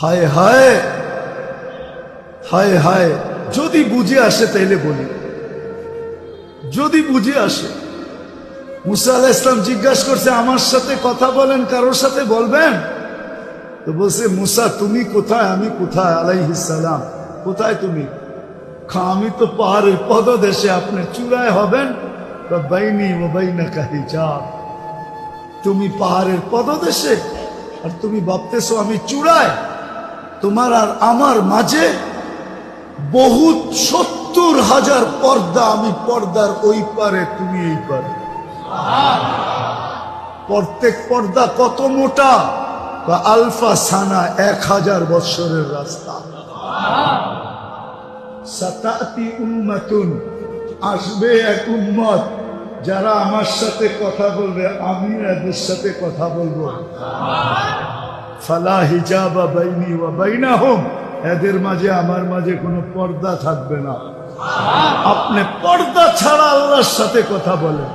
হায় হায় হায় হায় যদি বুঝে আসে তাইলে বলি। যদি বুঝে আসে। মুসা আলাহ ইসলাম জিজ্ঞাসা করছে আমার সাথে কথা বলেন কারোর সাথে বলবেন? তো বলছে মুসা তুমি কোথায়? আমি কোথায়? আলাইহিসালাম কোথায় তুমি? খা, আমি তো পাহাড়ের পদদেশে আপনি চূড়ায় হবেন? বাইনি ও বাইনা কাহি চাপ তুমি পাহাড়ের পদদেশে? আর তুমি ভাবতেছো আমি চূড়ায়? তোমার আর আমার মাঝে বহুত সত্তর হাজার পর্দা আমি পর্দার ওই পারে, তুমি এই পারে। প্রত্যেক পর্দা কত মোটা? বা আলফা সানা এক হাজার বৎসরের রাস্তা। সাতাতি আসবে এক উম্মত যারা আমার সাথে কথা বলবে আমি এদের সাথে কথা বলব। ফালা হিজাবা বাইনি ওয়া এদের মাঝে আমার মাঝে কোনো পর্দা থাকবে না। আপনি পর্দা ছাড়া আল্লাহর সাথে কথা বলেন।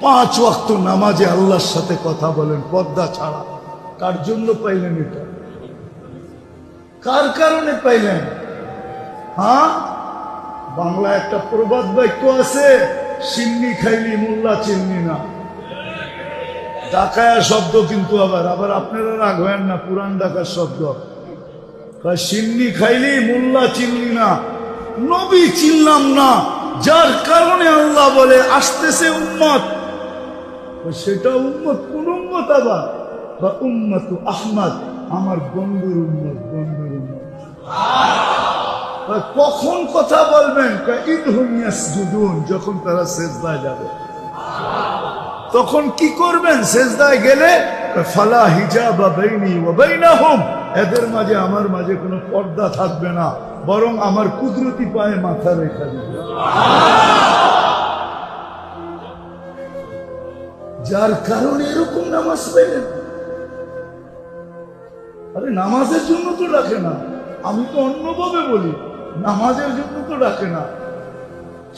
পাঁচ ওয়াক্ত নামাজে আল্লাহর সাথে কথা বলেন, পর্দা ছাড়া। কার জন্য পাইলেন এটা? কার কারণে পাইলেন? হ্যাঁ? বাংলা একটা প্রবাদ বাক্য আছে, সিন্নি খাইলি মোল্লা চিননি না। ডাকায়া শব্দ কিন্তু আবার আবার আপনারা হয়েন না পুরান ডাকার শব্দ। সিন্নি খাইলি মোল্লা চিনলি না নবী চিনলাম না যার কারণে আল্লাহ বলে আসতেছে উম্মত। সেটা উম্মত কোন উম্মত আবার? বা উম্মত আহমদ আমার বন্ধুর উম্মত বন্ধুর উম্মত। কয়, কখন কথা বলবেন? যখন তারা সেজদায় যাবে। তখন কি করবেন? সেজদায় গেলে, ফালা হিজাবা বাইনি ওয়া বাইনাহুম। এদের মাঝে, আমার মাঝে কোনো পর্দা থাকবে না, বরং আমার কুদরতি পায়ে মাথা রেখা দিবে। যার কারণে এরকম নামাজ পেলেন আরে, নামাজের জন্য তো ডাকে না। আমি তো অন্যভাবে বলি, নামাজের জন্য তো ডাকে না।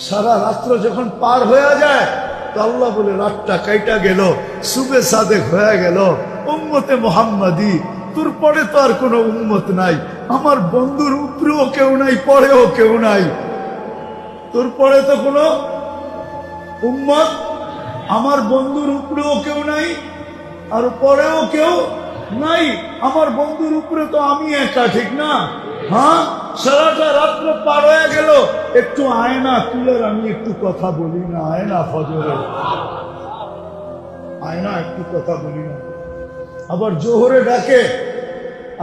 সারা রাত্র যখন পার হয়ে যায় তো আল্লাহ বলে, রাতটা কাইটা গেল সুবে সাদেক হয়ে গেল। উম্মতে মোহাম্মদি, তোর পরে তো আর কোনো উম্মত নাই। আমার বন্ধুর উপরেও কেউ নাই, পরেও কেউ নাই। তোর পরে তো কোনো উম্মত, আমার বন্ধুর উপরেও কেউ নাই, আর পরেও কেউ নাই। আমার বন্ধুর উপরে তো আমি একা, ঠিক না? হ্যাঁ? সারাটা রাত্র পার হয়ে গেল। একটু আয়না তুলে আমি একটু কথা বলি না, আয়না ফজরে আয়না একটু কথা বলি না। আবার জোহরে ডাকে,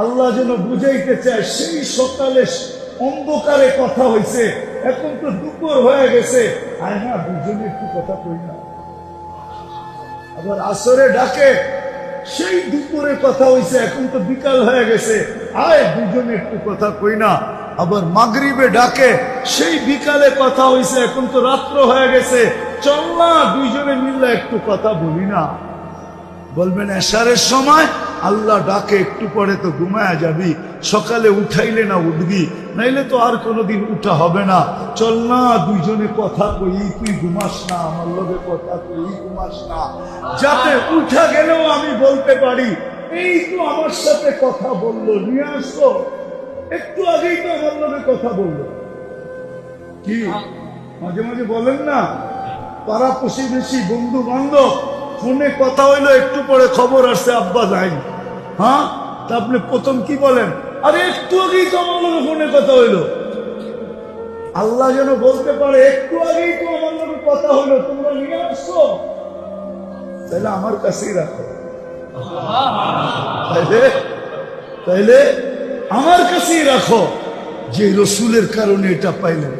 আল্লাহ যেন বুঝাইতে চায়, সেই সকালে অন্ধকারে কথা হয়েছে এখন তো দুপুর হয়ে গেছে। আয়না দুজনে একটু কথা কই না। আবার আসরে ডাকে, সেই দুপুরে কথা হইছে, এখন তো বিকাল হয়ে গেছে। আয়, দুজনে একটু কথা কই না। আবার ডাকে, সেই বিকালে কথা এখন তো রাত্র হয়ে গেছে। চল না, দুইজনে মিললে একটু কথা বলি না। বলবেন সময় আল্লাহ ডাকে, একটু পরে তো যাবি। সকালে উঠাইলে না উঠবি, নাইলে তো আর কোনোদিন উঠা হবে না। চল না, দুইজনে কথা কই, তুই ঘুমাস না, আমার লগে কথা কই ঘুমাস না। যাতে উঠা গেলেও আমি বলতে পারি এই তো আমার সাথে কথা বলল নিয়ে আসলো একটু আগেই তো আমার লগে কথা বলল। কি? মাঝে মাঝে বলেন না পাড়া প্রতিবেশী বন্ধু বান্ধব ফোনে কথা হইল একটু পরে খবর আসছে আব্বা যাই হ্যাঁ? তা আপনি প্রথম কি বলেন? আরে একটু আগেই তো আমার লোক ফোনে কথা হইল। আল্লাহ যেন বলতে পারে একটু আগেই তো আমার লোক কথা হইল তোমরা নিয়ে আসছো তাহলে আমার কাছেই রাখো। তাইলে তাইলে আমার কাছেই রাখো যে রসুলের কারণে এটা পাইলেন।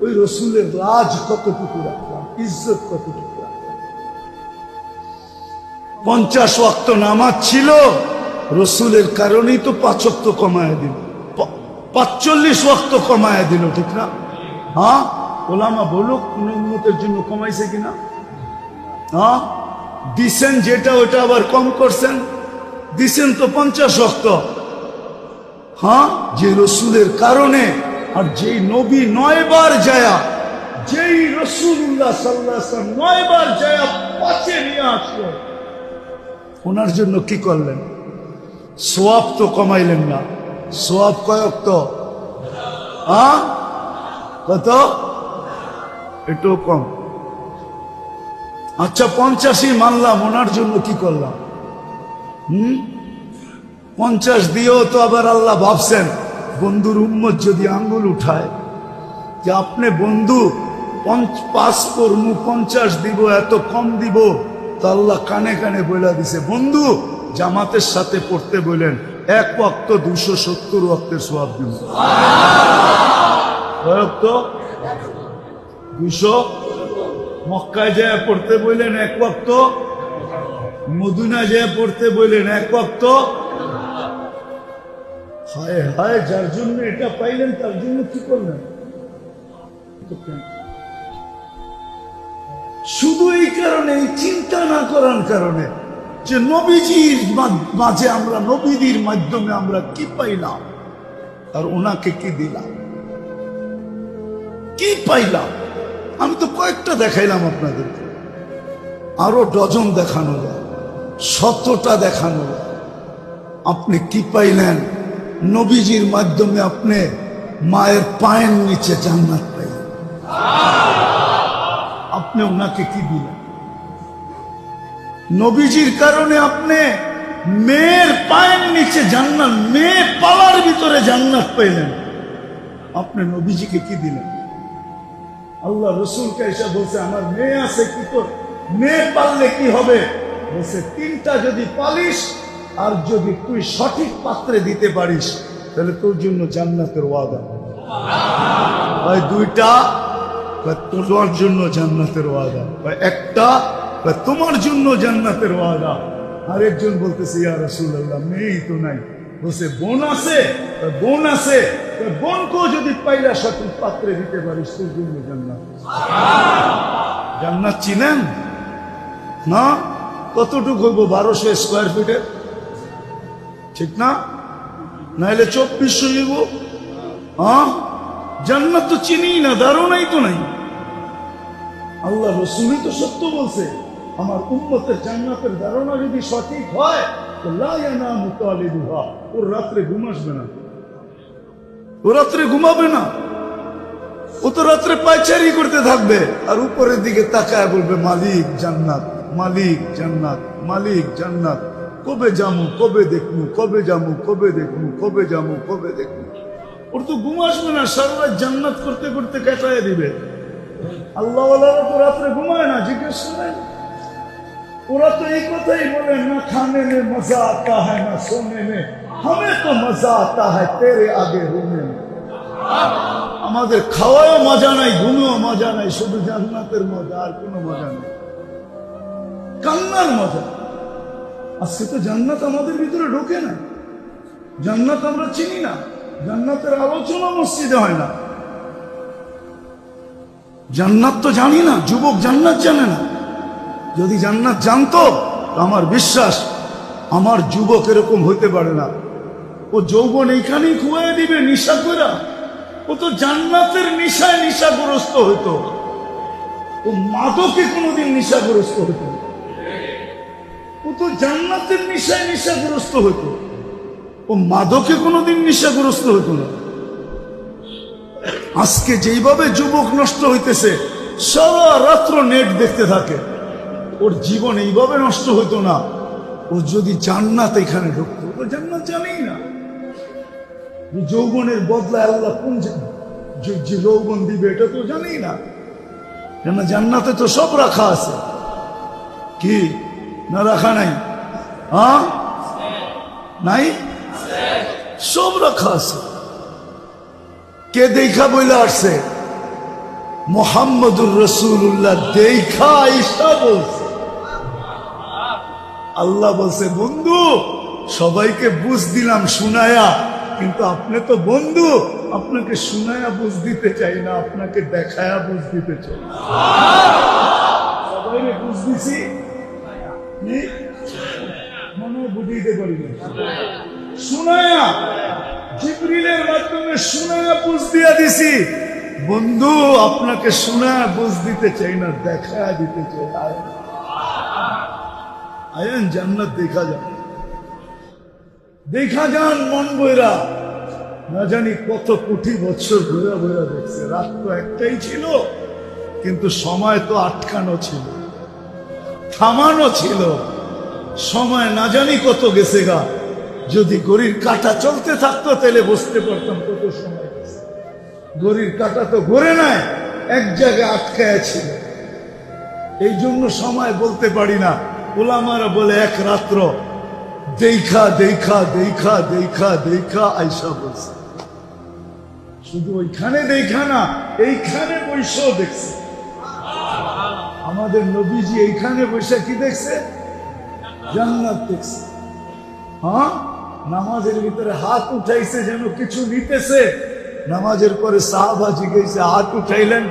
ওই রসুলের রাজ কতটুকু রাখলাম, ইজ্জত কতটুকু রাখলাম? পঞ্চাশ ওয়াক্ত নামাজ ছিল, রসুলের কারণেই তো পাঁচক্ত কমায় দিল। পাঁচচল্লিশ ওয়াক্ত কমায় দিল, ঠিক না? হ্যাঁ? ওলামা বলুক, কোন উন্নতের জন্য কমাইছে কিনা? হ্যাঁ? দিছেন যেটা, ওটা আবার কম করছেন? দিছেন তো পঞ্চাশ ওয়াক্ত হ্যাঁ? যে রসুলের কারণে আর যেই নবী নয়বার যায়া, যেই রসুল্লাহ সাল্লাহ নয়বার যায়া পাচে নিয়ে আসলো। ওনার জন্য কি করলেন? সোয়াব তো কমাইলেন না। সোয়াব কয়ক তো কত? এটাও কম। আচ্ছা পঞ্চাশই মানলাম ওনার জন্য কি করলাম? হুম? পঞ্চাশ দিয়েও তো আবার আল্লাহ ভাবছেন বন্ধুর উম্মত যদি আঙ্গুল উঠায় যে আপনি বন্ধু পাঁচ করমু পঞ্চাশ দিব এত কম দিব তো আল্লাহ কানে কানে বলে দিছে বন্ধু জামাতের সাথে পড়তে বলেন এক ওয়াক্ত দুশো সত্তর ওয়াক্তের সোয়াব দিব। দুশো মক্কায় যায় পড়তে বললেন এক ওয়াক্ত, মদিনা যায় পড়তে বললেন এক ওয়াক্ত। হায় হায়, যার জন্য এটা পাইলেন, তার জন্য কি করলেন? শুধু এই কারণে চিন্তা না করার কারণে যে নবীজির মাঝে আমরা, নবীদের মাধ্যমে আমরা কি পাইলাম? আর ওনাকে কি দিলাম? কি পাইলাম? আমি তো কয়েকটা দেখাইলাম আপনাদেরকে। আরও ডজন দেখানো যায়, শতটা দেখানো যায়। আপনি কি পাইলেন? নবীজির মাধ্যমে আপনি মায়ের পায়ের নিচে জান্নাত পাইলেন। আপনি ওনাকে কি দিলেন? নবীজির কারণে আপনি মেয়ের পায়ের নিচে জান্নাত, মেয়ে পালার ভিতরে জান্নাত পাইলেন। আপনি নবীজিকে কি দিলেন? আল্লাহ রসুলকে এসে বলছে, আমার মেয়ে আছে কি তোর মেয়ে পাললে কি হবে? বলছে, তিনটা যদি পালিস আর যদি তুই সঠিক পাত্রে দিতে পারিস, তাহলে তোর জন্য জান্নাতের ওয়াদা। হয় দুইটা তোমার জন্য জান্নাতের ওয়াদা। বা একটা তোমার জন্য জান্নাতের ওয়াদা। আরেকজন বলতেছে, ইয়া রাসূলুল্লাহ, মেয়েই তো নাই। বলছে, বোন আছে? বোন আছে। যদি পাইলা সঠিক পাত্রে দিতে পারিস তোর জন্য জান্নাত। জান্নাত চিনেন? না? কতটুকু হইব বারোশো স্কোয়ার ফিটের ঠিক না? নাইলে চব্বিশশো হইব। হ্যাঁ জান্নাত তো চিনি না, ধারণাই তো নাই। আল্লাহ রসুলই তো সত্য বলছে, আমার উম্মতের জান্নাতের ধারণা যদি সঠিক হয়, তো লায়ানা মুতালিবুহা ওর রাত্রে ঘুম আসবে না। ও রাত্রে ঘুমাবে না। ও তো রাত্রে পায়চারি করতে থাকবে। আর উপরের দিকে তাকায় বলবে, মালিক জান্নাত মালিক জান্নাত মালিক জান্নাত। কবে যাব কবে দেখব কবে যাব কবে দেখব কবে যাব কবে দেখব ওর তো ঘুম আসবে না, সারা জান্নাত করতে করতে কেটাই দিবে। আল্লাহ তো রাত্রে ঘুমায় না, জিজ্ঞেস শোনায় ওরা তো এই কথাই বলে, না খানে মজা আতা হয় না সোনে নে। हमें तो मजा आता है तेरे आगे रोने में আমাদের খাওয়ায়ও মজা নাই ঘুমেও মজা নাই শুধু জান্নাতের মজা আর কোনো মজা নেই কান্নার মজা আজকে তো জান্নাত আমাদের ভিতরে ঢোকে না জান্নাত আমরা চিনি না জান্নাতের আলোচনা মসজিদে হয় না জান্নাত তো জানি না যুবক জান্নাত জানে না যদি জান্নাত জানতো তো আমার বিশ্বাস আমার যুবক এরকম হইতে পারে না ও যৌবন এইখানেই খুয়াই দিবে নিশা করা ও তো জান্নাতের নিশায় নিশাগ্রস্ত হইতো। ও মাদকে কোনোদিন নিশাগ্রস্ত হইতো ও তো জান্নাতের নিশায় নিশাগ্রস্ত হইতো। ও মাদকে কোনোদিন নিশাগ্রস্ত হইতো না। আজকে যেইভাবে যুবক নষ্ট হইতেছে, সারা রাত্র নেট দেখতে থাকে। ওর জীবন এইভাবে নষ্ট হইতো না। ও যদি জান্নাত এখানে ঢুকতো, ও জান্নাত জানেই না। যৌবনের বদলায় আল্লাহ কোন যে- যৌবন দিবে, এটা তো জানি না। কেন জান্নাতে তো সব রাখা আছে। কি? না রাখা নাই? হ্যাঁ? নাই? সব রাখা আছে। কে দেখা বইলা আসছে? মোহাম্মদুর রসুল্লাহ দেখা আইসা বলছে। আল্লাহ বলছে, বন্ধু, সবাইকে বুঝ দিলাম, শুনায়া। কিন্তু আপনি তো বন্ধু। আপনাকে শুনায়া বুঝ দিতে চাই না, আপনাকে দেখায়া বুঝ দিতে চাই। বুঝ দিছি। মনে বুঝাইতে পারি জিবরিলের মাধ্যমে বুঝ দিয়া দিছি। বন্ধু, আপনাকে বুঝ দিতে চাই না দেখা দিতে চাই আয়েন। জান্নাত দেখা যাবে। দেখা যান মন বইরা। না জানি কত কোটি বছর বইরা বইরা দেখছে। রাত তো একটাই ছিল, কিন্তু সময় তো আটকানো ছিল, থামানো ছিল। সময় না জানি কত গেছে গা। যদি গড়ির কাটা চলতে থাকতো, তাহলে বুঝতে পারতাম কত সময় গেছে। গড়ির কাটা তো ঘুরে নাই, এক জায়গায় আটকায় ছিল এই জন্য সময় বলতে পারি না। ওলামারা বলে, এক রাত্র দেখা দেখা দেখা দেখা দেখা আইসা বলছে। শুধু ওইখানে দেখা না, এইখানে বৈশাও দেখছে। আমাদের নবীজি এইখানে বসে কি দেখছে? জান্নাত দেখছে। হ্যাঁ? নামাজের ভিতরে হাত উঠাইছে যেন কিছু নিতেছে। নামাজের পরে সাহাবা জিজ্ঞেসে, হাত উঠাইলেন?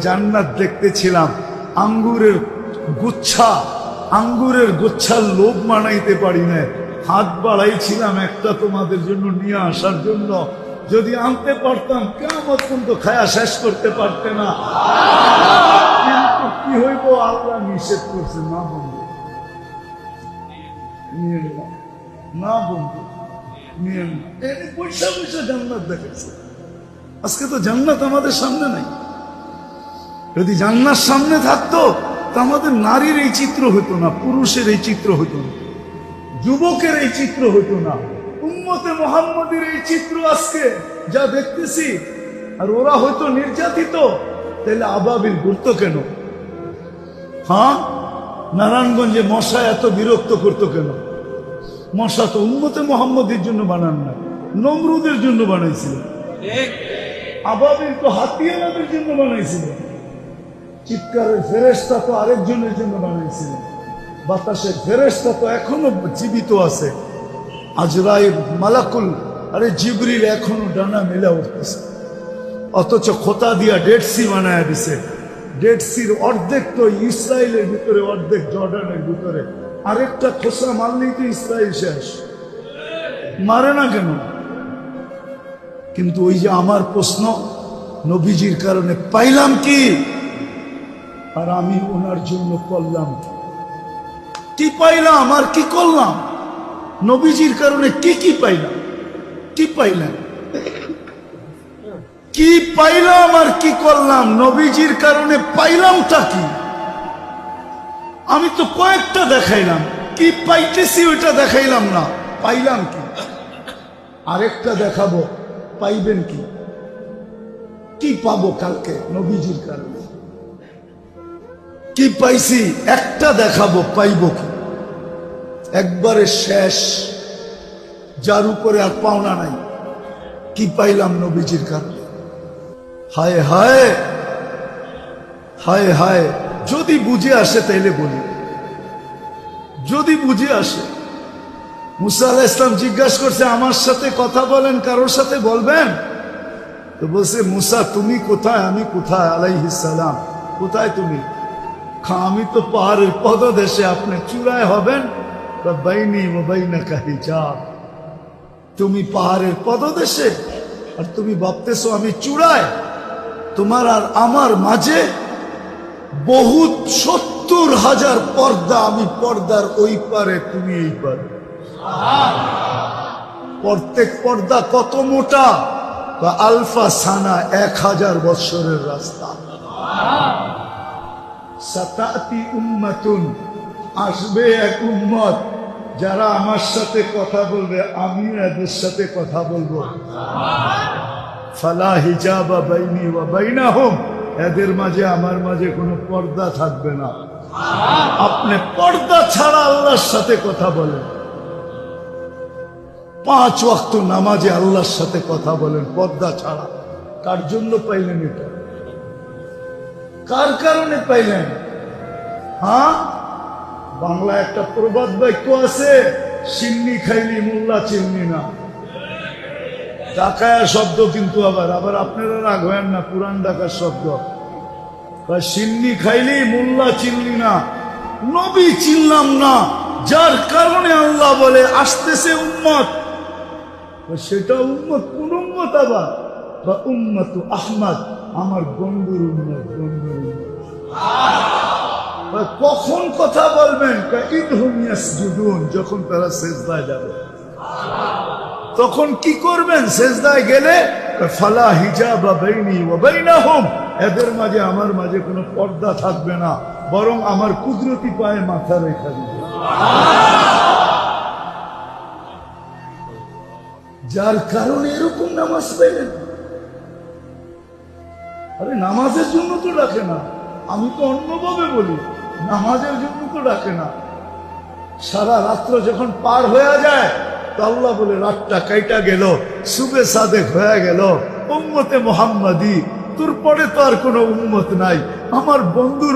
জান্নাত দেখতেছিলাম। আঙ্গুরের গুচ্ছা আঙ্গুরের গোচ্ছার লোভ মানাইতে পারি না। হাত বাড়াইছিলাম একটা তোমাদের জন্য নিয়ে আসার জন্য। যদি আনতে পারতাম কেমন পর্যন্ত খায়া শেষ করতে পারতে না। কিন্তু কি হইব, আল্লাহ নিষেধ করছে। না বন্ধু। না। বন্ধু। পয়সা পয়সা জান্নাত দেখেছে আজকে তো জান্নাত আমাদের সামনে নাই। যদি জান্নার সামনে থাকতো তা আমাদের নারীর এই চিত্র হতো না পুরুষের এই চিত্র হতো না যুবকের এই চিত্র হতো না উম্মতে মোহাম্মদের এই চিত্র আজকে যা দেখতেছি আর ওরা হয়তো নির্যাতিত তাহলে আবাবিল ঘুরতো কেন? হ্যাঁ? নারায়ণগঞ্জে মশা এত বিরক্ত করতো কেন? মশা তো উন্মতে মোহাম্মদের জন্য বানান না নমরুদের জন্য বানাইছিল। আবাবিল তো হাতিয়ানাদের জন্য বানাইছিল। চিৎকারের ফেরেস্তা তো আরেকজনের জন্য বানাইছিল বাতাসের ফেরেস্তা তো এখনও জীবিত আছে। আজরাইল, মালাকুল, আরে জিবরিল এখনও ডানা মেলা উঠতেছে। অথচ খোতা দিয়া ডেড সি বানায় দিছে। ডেড সির অর্ধেক তো ইসরায়েলের ভিতরে, অর্ধেক জর্ডানের ভিতরে। আরেকটা খোসা মারলেই তো ইসরায়েল শেষ। মারে না কেন? কিন্তু ওই যে আমার প্রশ্ন, নবীজির কারণে পাইলাম কি? আর আমি ওনার জন্য করলাম। কি? পাইলাম আর কি করলাম? নবীজির কারণে কি কি পাইলাম? কি পাইলাম? কি পাইলাম আর কি করলাম? নবীজির কারণে পাইলাম পাইলামটা কি? আমি তো কয়েকটা দেখাইলাম। কি পাইতেছি ওইটা দেখাইলাম না। পাইলাম কি? আরেকটা দেখাবো। পাইবেন কি? কি পাবো কালকে নবীজির কারণে? কি পাইছি? একটা দেখাবো, পাইব কি? একবারে শেষ। যার উপরে আর পাওনা নাই। কি পাইলাম নবীজির কারণে? হায় হায়! হায় হায়! যদি বুঝে আসে তাইলে বলি। যদি বুঝে আসে। মুসা ইসলাম জিজ্ঞাসা করছে, আমার সাথে কথা বলেন, কারোর সাথে বলবেন? তো বলছে, মুসা, তুমি কোথায়? আমি কোথায়? আলাইহিস সালাম, কোথায় তুমি? আমি তো পাহাড়ের পদদেশে আপনি চূড়ায় হবেন। বাইনি বাইনা কাহি চাপ তুমি পাহাড়ের পদদেশে, আর তুমি ভাবতেছো আমি চূড়ায়। তোমার আর আমার মাঝে বহুত সত্তর হাজার পর্দা আমি পর্দার ওই পারে, তুমি এই পারে। প্রত্যেক পর্দা কত মোটা? বা আলফা সানা এক হাজার বৎসরের রাস্তা। সাতাতি উম্মাতুন, আসবে এক উম্মত যারা আমার সাথে কথা বলবে, আমিও এদের সাথে কথা বলব। ফালা হিজাবা বাইনি ওয়া বাইনাহুম, এদের মাঝে আমার মাঝে কোনো পর্দা থাকবে না। আপনি পর্দা ছাড়া আল্লাহর সাথে কথা বলেন। পাঁচ ওয়াক্ত নামাজে আল্লাহর সাথে কথা বলেন, পর্দা ছাড়া। কার জন্য পাইলেন এটা? কার কারণে পাইলেন? হ্যাঁ? বাংলা একটা প্রবাদ বাক্য আছে, সিন্নি খাইলি মোল্লা, চিন্নি না। ডাকায়া শব্দ কিন্তু আবার আবার আপনারা রাগ হয়েন না, পুরান ডাকার শব্দ। সিন্নি খাইলি মোল্লা চিনলি না। নবী চিনলাম না, যার কারণে আল্লাহ বলে, আসতেছে উম্মত। সেটা উম্মত, কোন উম্মত আবার? বা, উম্মত আহমদ। আমার বন্ধুর উম্মত বন্ধুর বা কখন কথা বলবেন? যখন তারা শেষদায় যাবে। তখন কি করবেন? সেজদায় গেলে ফালা হিজাব এদের মাঝে আমার মাঝে কোনো পর্দা থাকবে না বরং আমার কুদরতি পায়ে মাথা রেখা দিবে। যার কারণে এরকম নামাজ পেলেন আরে নামাজের জন্য তো ডাকে না। আমি তো অন্যভাবে বলি, নামাজের জন্য তো ডাকে না। সারা রাত্র যখন পার হয়ে যায়, তো আল্লাহ বলে, রাতটা কাইটা গেল, সুবে সাদেক হয়ে গেল। উম্মতে মোহাম্মদী, তোর পরে তো আর কোনো উম্মত নাই। আমার বন্ধুর